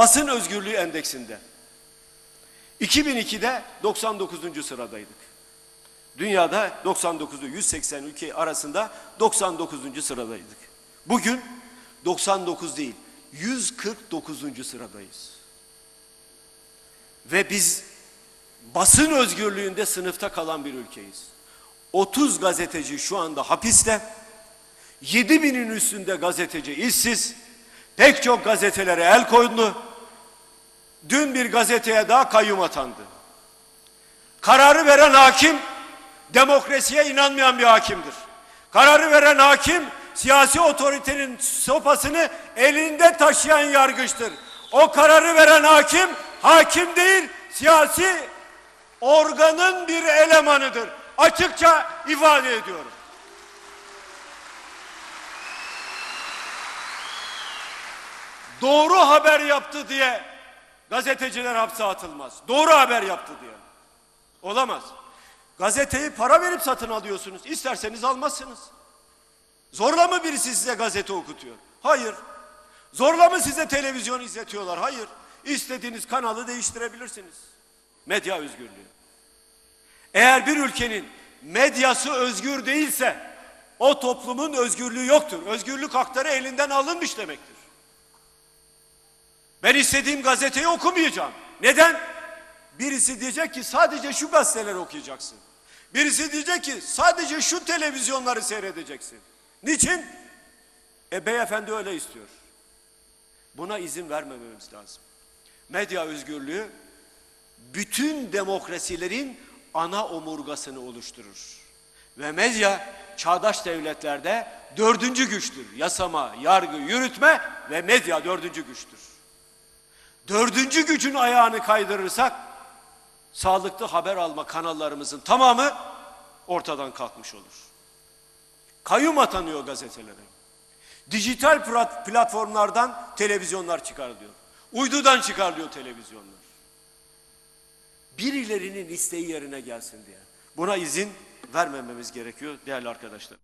basın özgürlüğü endeksinde. 2002'de 99. sıradaydık. Dünyada 99'u 180 ülke arasında 99. sıradaydık. Bugün 99 değil 149. sıradayız. Ve biz basın özgürlüğünde sınıfta kalan bir ülkeyiz. 30 gazeteci şu anda hapiste. 7 binin üstünde gazeteci işsiz. Pek çok gazetelere el koydu. Dün bir gazeteye daha kayyum atandı. Kararı veren hakim demokrasiye inanmayan bir hakimdir. Kararı veren hakim siyasi otoritenin sopasını elinde taşıyan yargıçtır. O kararı veren hakim hakim değil siyasi organın bir elemanıdır. Açıkça ifade ediyorum. Doğru haber yaptı diye gazeteciler hapse atılmaz. Doğru haber yaptı diye. Olamaz. Gazeteyi para verip satın alıyorsunuz. İsterseniz almazsınız. Zorla mı birisi size gazete okutuyor? Hayır. Zorla mı size televizyon izletiyorlar? Hayır. İstediğiniz kanalı değiştirebilirsiniz. Medya özgürlüğü. Eğer bir ülkenin medyası özgür değilse o toplumun özgürlüğü yoktur. Özgürlük hakları elinden alınmış demektir. Ben istediğim gazeteyi okumayacağım. Neden? Birisi diyecek ki sadece şu gazeteleri okuyacaksın. Birisi diyecek ki sadece şu televizyonları seyredeceksin. Niçin? E beyefendi öyle istiyor. Buna izin vermememiz lazım. Medya özgürlüğü bütün demokrasilerin ana omurgasını oluşturur. Ve medya çağdaş devletlerde dördüncü güçtür. Yasama, yargı, yürütme ve medya dördüncü güçtür. Dördüncü gücün ayağını kaydırırsak sağlıklı haber alma kanallarımızın tamamı ortadan kalkmış olur. Kayyum atanıyor gazetelere. Dijital plat- platformlardan televizyonlar çıkarılıyor. Uydudan çıkarılıyor televizyonlar. Birilerinin isteği yerine gelsin diye. Buna izin vermememiz gerekiyor değerli arkadaşlar.